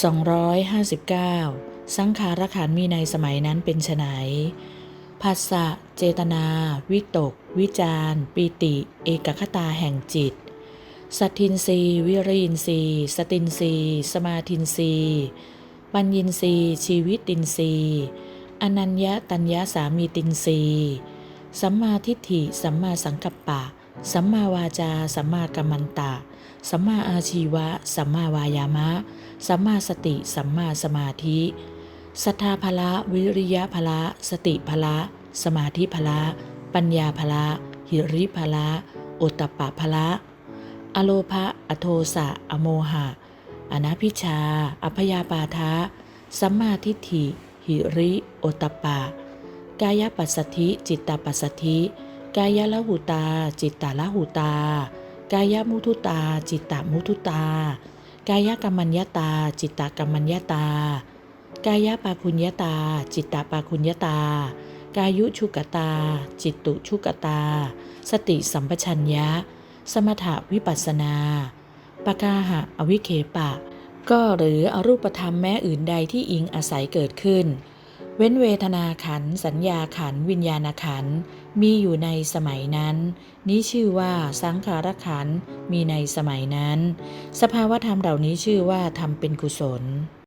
259 สังขารขันมีในสมัยนั้นเป็นไฉนภาษะเจตนา วิตก วิจารปีติ เอกคตาแห่งจิต สัตทินรีวิริยินรีสตินรีสมาทินรีปัญญินรีชีวิตินรีอนัญญาตัญญาสามีตินรีสัมมาทิฏฐิ สัมมาสังกัปปะ สัมมาวาจา สัมมากัมมันตะ สัมมาอาชีวะ สัมมาวายามะ สัมมาสติ สัมมาสมาธิศรัทธาภละ วิริยะภละ สติภละ สมาธิภละ ปัญญาภละ หิริภละโอตตปะภละ อโลภะ อโทสะ อโมหะ อนาพิชา อัพยาปาทะ สัมมาทิฏฐิ หิริ โอตตปปะ กายปัสสธิ จิตตปัสสธิ กายละหุตา จิตตาละหุตา กายมุทุตา จิตตามุทุตา กายกรรมัญญตา จิตตกรรมัญญตา กายปาคุญญตา จิตตปาคุญญตา กายุชุกตา จิตตุชุกตา สติสัมปชัญญะ สมถวิปัสสนาปกาหะอวิเคปะ ก็หรืออรูปธรรมแม้อื่นใดที่อิงอาศัยเกิดขึ้น เว้นเวทนาขัน สัญญาขัน วิญญาณขัน มีอยู่ในสมัยนั้น นี้ชื่อว่าสังขารขัน มีในสมัยนั้น สภาวธรรมเหล่านี้ชื่อว่าทำเป็นกุศล